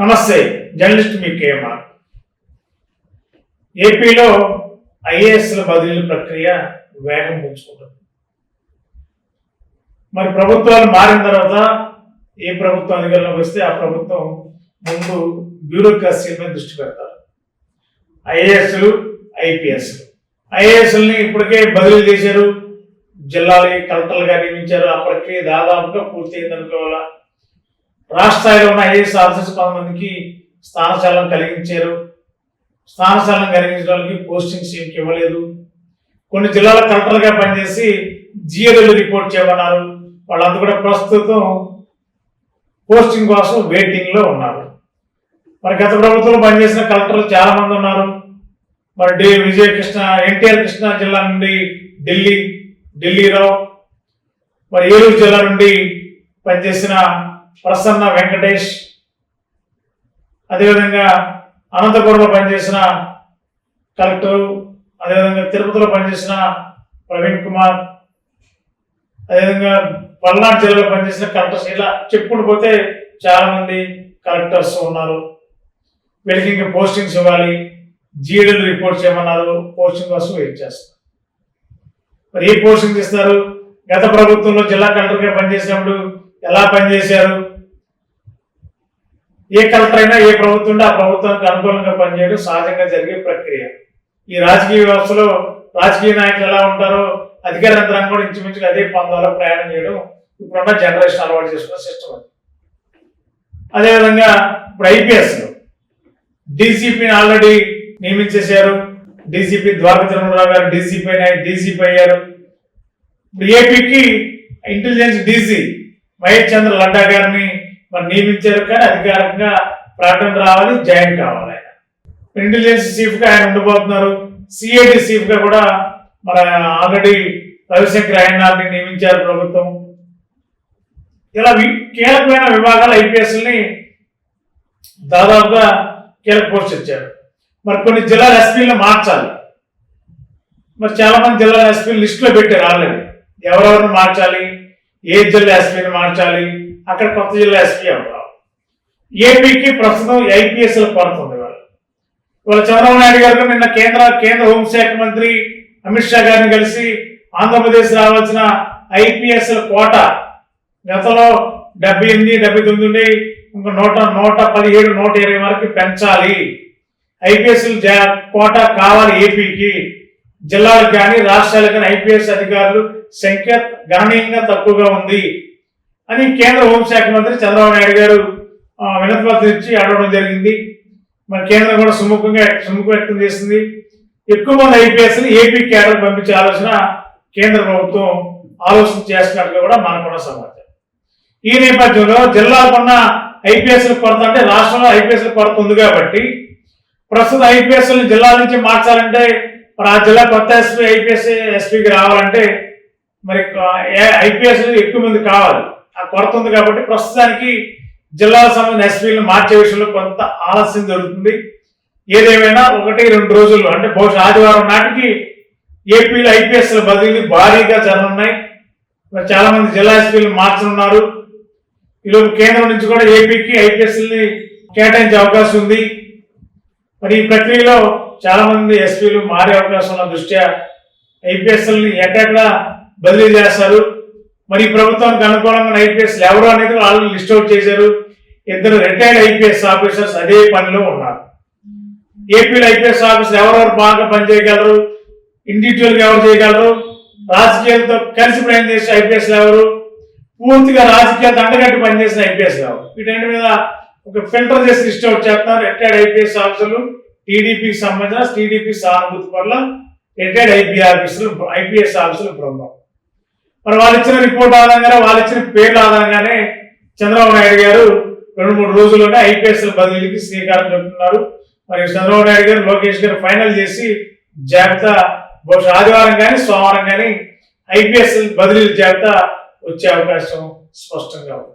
నమస్తే జర్నలిస్ట్ మీ కేఎంఆర్. ఏపీలో ఐఏఎస్ల బదిలీ ప్రక్రియ వేగం పెంచుకుంటుంది. మరి ప్రభుత్వాలు మారిన తర్వాత ఏ ప్రభుత్వం అధికారంలోకి వస్తే ఆ ప్రభుత్వం ముందు బ్యూరోక్రసీ మీద దృష్టి పెడతారు. ఐఏఎస్లు ఐపీఎస్లు. ఐఏఎస్ని ఇప్పటికే బదిలీ చేశారు. జిల్లాలు కలెక్టర్లుగా నియమించారు. ఆ ప్రక్రియ దాదాపుగా పూర్తయింది అనుకోవాలా రాష్ట్ర స్థాయిలో ఉన్న ఐఏఎస్ ఆఫీసర్స్ కొంతమందికి స్థానచలనం కలిగించారు. స్థానచలనం కలిగించడానికి పోస్టింగ్స్ ఏమి ఇవ్వలేదు. కొన్ని జిల్లాల కలెక్టర్గా పనిచేసి జిఎల్ రిపోర్ట్ చేయమన్నారు. వాళ్ళంతా కూడా ప్రస్తుతం పోస్టింగ్ కోసం వెయిటింగ్లో ఉన్నారు. మరి గత ప్రభుత్వంలో పనిచేసిన కలెక్టర్లు చాలామంది ఉన్నారు. మరి డి విజయకృష్ణ ఎన్టీఆర్ కృష్ణా జిల్లా నుండి ఢిల్లీ ఢిల్లీరావు మరి ఏలూరు జిల్లా నుండి పనిచేసిన ప్రసన్న వెంకటేష్. అదేవిధంగా అనంతపురంలో పనిచేసిన కలెక్టర్ అదేవిధంగా తిరుపతిలో పనిచేసిన ప్రవీణ్ కుమార్ అదేవిధంగా పల్నాడు జిల్లాలో పనిచేసిన కలెక్టర్స్ ఇలా చెప్పుకుంటూ పోతే చాలామంది కలెక్టర్స్ ఉన్నారు. వీళ్ళకి ఇంకా పోస్టింగ్స్ ఇవ్వాలి. జీడీలు రిపోర్ట్ చేయమన్నారు. పోస్టింగ్ కోసం వెయిట్ చేస్తారు మరి ఏ పోస్టింగ్ ఇస్తారు గత ప్రభుత్వంలో జిల్లా కలెక్టర్గా పనిచేసినప్పుడు ఎలా పనిచేశారు? ఏ కలెక్టర్ అయినా ఏ ప్రభుత్వం ఆ ప్రభుత్వానికి అనుకూలంగా పనిచేయడం సహజంగా జరిగే ప్రక్రియ. ఈ రాజకీయ వ్యవస్థలో రాజకీయ నాయకులు ఎలా ఉంటారో అధికార యంత్రాంగం కూడా ఇంచుమించుగా అదే పందాలో ప్రయాణం చేయడం ఇప్పుడున్న జనరేషన్ అలవాటు చేసుకున్న సిస్టమ్ అది. అదేవిధంగా ఇప్పుడు ఐపీఎస్ డీసీపీని ఆల్రెడీ నియమించేశారు. డీసీపీ ద్వారక తిరుమలరావు గారు డీసీపీ డీసీపీ అయ్యారు. ఇప్పుడు ఏపీకి ఇంటెలిజెన్స్ డీసీ మహేష్ చంద్ర లడ్డా గారిని మరి నియమించారు కానీ అధికారికంగా ప్రకటన రావాలి జాయిన్ కావాలి. ఆయన ఇంటెలిజెన్స్ చీఫ్గా ఆయన ఉండబోతున్నారు. సిఐడి చీఫ్గా కూడా మన ఆల్రెడీ రవిశంకర్ అయ్యన్నారిని నియమించారు ప్రభుత్వం. ఇలా వి- కీలకమైన విభాగాలు ఐపీఎస్ని దాదాపుగా కీలక పోస్ట్ ఇచ్చారు. మరి కొన్ని జిల్లాల ఎస్పీలను మార్చాలి. మరి చాలామంది జిల్లాల ఎస్పీలు లిస్టులో పెట్టారు ఆల్రెడీ ఎవరెవరిని మార్చాలి? ఏ జిల్లా ఎస్పీని మార్చాలి? అక్కడ కొత్త జిల్లా ఎస్పీ ఎవరు ఏపీకి ప్రస్తుతం ఐపీఎస్ఎల్ పడుతుంది వాళ్ళు. ఇవాళ చంద్రబాబు నాయుడు గారు నిన్న కేంద్ర కేంద్ర హోంశాఖ మంత్రి అమిత్ షా గారిని కలిసి ఆంధ్రప్రదేశ్ రావాల్సిన ఐపీఎస్ఎల్ కోట గతంలో డెబ్బై ఎనిమిది డెబ్బై తొమ్మిది ఉండి ఇంకా నూట నూట పదిహేడు నూట ఇరవై వరకు పెంచాలి. ఐపీఎస్ఎల్ కోట కావాలి ఏపీకి. జిల్లాలకు కానీ రాష్ట్రాలకు కానీ ఐపీఎస్ అధికారులు సంఖ్య గణనీయంగా తక్కువగా ఉంది. అని కేంద్ర హోంశాఖ మంత్రి చంద్రబాబు నాయుడు గారు వినతిపత్రం ఇచ్చి అడగడం జరిగింది. మరి కేంద్రం కూడా సుముఖంగా సుముఖ వ్యక్తం చేసింది. ఎక్కువ మంది ఐపీఎస్ని ఏపీ కేడర్ పంపించే ఆలోచన కేంద్ర ప్రభుత్వం ఆలోచన చేస్తున్నట్టుగా కూడా మనకున్న సమాచారం. ఈ నేపథ్యంలో జిల్లాకున్న ఐపీఎస్ల కొరత అంటే రాష్ట్రంలో ఐపీఎస్ల కొరత ఉంది కాబట్టి ప్రస్తుతం ఐపీఎస్ని జిల్లా నుంచి మార్చాలంటే మరి ఆ జిల్లా కొత్త ఎస్పీ ఐపీఎస్ ఎస్పీకి రావాలంటే మరి ఐపీఎస్ ఎక్కువ మంది కావాలి. ఆ కొరత ఉంది కాబట్టి ప్రస్తుతానికి జిల్లాల సంబంధించిన ఎస్పీలను మార్చే విషయంలో కొంత ఆలస్యం జరుగుతుంది. ఏదేమైనా ఒకటి రెండు రోజుల్లో అంటే బహుశా ఆదివారం నాటికి ఏపీలో ఐపీఎస్ల బదిలీ భారీగా జరగనున్నాయి. చాలా మంది జిల్లా ఎస్పీలు మార్చనున్నారు. ఈలోపు కేంద్రం నుంచి కూడా ఏపీకి ఐపీఎస్ని కేటాయించే అవకాశం ఉంది. మరి ఈ ప్రక్రియలో చాలా మంది ఎస్పీలు మారే అవకాశం ఉన్న దృష్ట్యా ఐపీఎస్ఎల్ని ఎక్కడెక్కడ బదిలీ చేస్తారు? మరి ప్రభుత్వానికి అనుకూలంగా ఐపీఎస్ ఎవరు అనేది వాళ్ళు లిస్ట్ అవుట్ చేశారు. ఇద్దరు రిటైర్డ్ ఐపీఎస్ ఆఫీసర్స్ అదే పనిలో ఉన్నారు. ఏపీలో ఐపీఎస్ ఆఫీసర్ ఎవరెవరు బాగా పనిచేయగలరు? ఇండివిజువల్గా ఎవరు చేయగలరు? రాజకీయాలతో కలిసి ప్రయాణం చేసే ఐపీఎస్ ఎవరు? పూర్తిగా రాజకీయ దండగట్టి పనిచేసిన ఐపీఎస్ ఎవరు? వీటన్నిటి మీద ఒక ఫిల్టర్ చేసి లిస్ట్ అవుట్ చేస్తున్నారు రిటైర్డ్ ఐపీఎస్ ఆఫీసర్లు. టీడీపీకి సంబంధించిన టీడీపీ సానుభూతి వల్ల రిటైర్డ్ ఐపీ ఆఫీసర్లు ఐపీఎస్ ఆఫీసర్లు బృందం. మరి వాళ్ళు ఇచ్చిన రిపోర్ట్ ఆధారంగానే వాళ్ళు ఇచ్చిన పేర్ల ఆధారంగానే చంద్రబాబు నాయుడు గారు రెండు మూడు రోజుల్లోనే ఐపీఎస్ బదిలీకి శ్రీకారం చుడుతున్నారు. మరి చంద్రబాబు నాయుడు గారు లోకేష్ గారు ఫైనల్ చేసి జాబితా బహుశా ఆదివారం కానీ సోమవారం కానీ ఐపీఎస్ బదిలీ జాబితా వచ్చే అవకాశం స్పష్టంగా ఉంది.